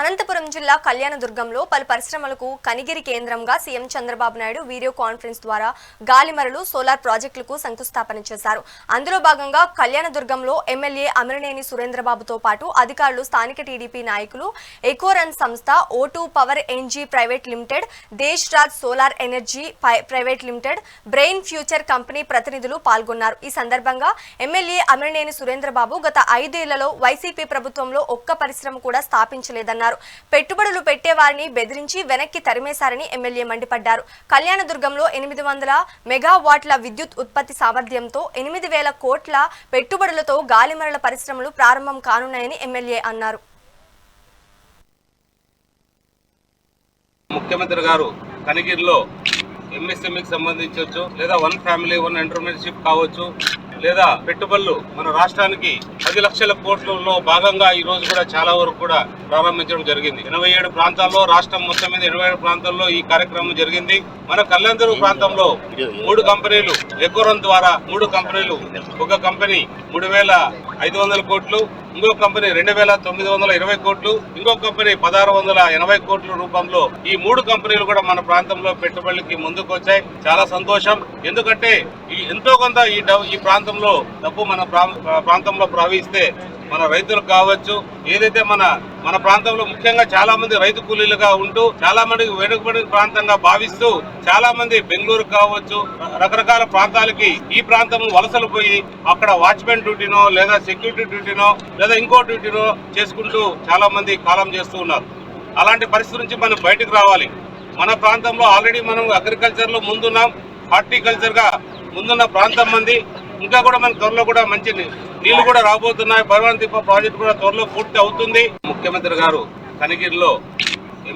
అనంతపురం జిల్లా కళ్యాణదుర్గంలో పలు పరిశ్రమలకు కనిగిరి కేంద్రంగా CM Chandrababu Naidu video conference ద్వారా గాలిమరలు సోలార్ ప్రాజెక్టులకు శంకుస్థాపన చేశారు. అందులో భాగంగా కళ్యాణదుర్గంలో ఎమ్మెల్యే అమరనేని సురేంద్రబాబుతో పాటు అధికారులు స్థానిక టీడీపీ నాయకులు ఎకోరన్ సంస్థ O two power energy private limited Desh Raj solar energy private limited brain future company ప్రతినిధులు పాల్గొన్నారు. ఈ సందర్భంగా ఎమ్మెల్యే అమరనేని సురేంద్రబాబు గత ఐదేళ్ళలో వైసీపీ ప్రభుత్వంలో ఒక్క పరిశ్రమ కూడా స్థాపించలేదన్నారు. పెట్టుబడులు పెట్టే వారిని బెదిరించి వెనక్కి తరిమేశారని ఎమ్మెల్యే మండిపడ్డారు. కళ్యాణదుర్గంలో ఎనిమిది వందల మెగావాట్ల విద్యుత్ ఉత్పత్తి సామర్థ్యంతో ఎనిమిది వేల కోట్ల పెట్టుబడులతో గాలిమరల పరిశ్రమలు ప్రారంభం కానున్నాయని ఎమ్మెల్యే అన్నారు. ముఖ్యమంత్రి గారు కనిగిరిలో ఎంఎస్ఎంఈకి సంబంధించవచ్చు లేదా వన్ ఫ్యామిలీ వన్ ఎంటర్ప్రినర్షిప్ కావచ్చు లేదా పెట్టుబడులు మన రాష్ట్రానికి పది లక్షల కోట్లలో భాగంగా ఈ రోజు కూడా చాలా వరకు కూడా ప్రారంభించడం జరిగింది. ఎనభై ఏడు ప్రాంతాల్లో రాష్ట్రం మొత్తం మీద ఇరవై ఏడు ప్రాంతాల్లో ఈ కార్యక్రమం జరిగింది. మన కళ్యాణదుర్గ ప్రాంతంలో మూడు కంపెనీలు ఎకోరం ద్వారా మూడు కంపెనీలు ఒక కంపెనీ మూడు వేల ఐదు వందల కోట్లు ఇంకో కంపెనీ రెండు వేల తొమ్మిది వందల ఇరవై కోట్లు ఇంకో కంపెనీ పదహారు వందల ఎనభై కోట్ల రూపంలో ఈ మూడు కంపెనీలు కూడా మన ప్రాంతంలో పెట్టుబడులకి ముందుకు వచ్చాయి చాలా సంతోషం. ఎందుకంటే ఈ ఎంతో కొంత ఈ ఈ ప్రాంతంలో డబ్బు మన ప్రా- ప్రాంతంలో ప్రవహిస్తే మన రైతులకు కావచ్చు ఏదైతే మన మన ప్రాంతంలో ముఖ్యంగా చాలా మంది రైతు కూలీలుగా ఉంటూ చాలా మందికి వెనుకబడిన ప్రాంతంగా భావిస్తూ చాలా మంది బెంగళూరు కావచ్చు రకరకాల ప్రాంతాలకి ఈ ప్రాంతం వలసలు పోయి అక్కడ వాచ్మెన్ డ్యూటీనో లేదా సెక్యూరిటీ డ్యూటీనో లేదా ఇంకో డ్యూటీనో చేసుకుంటూ చాలా మంది కాలం చేస్తూ ఉన్నారు. అలాంటి పరిస్థితి నుంచి మనం బయటకు రావాలి. మన ప్రాంతంలో ఆల్రెడీ మనం అగ్రికల్చర్లో ముందున్నాం హార్టికల్చర్గా ముందున్న ప్రాంతం మంది ఇంకా కూడా మన త్వరలో కూడా మంచి నీళ్ళు కూడా రాబోతున్నాయి. భగవాన్ దీప ప్రాజెక్ట్ కూడా త్వరలో పూర్తి అవుతుంది. ముఖ్యమంత్రి గారు కనిగిరిలో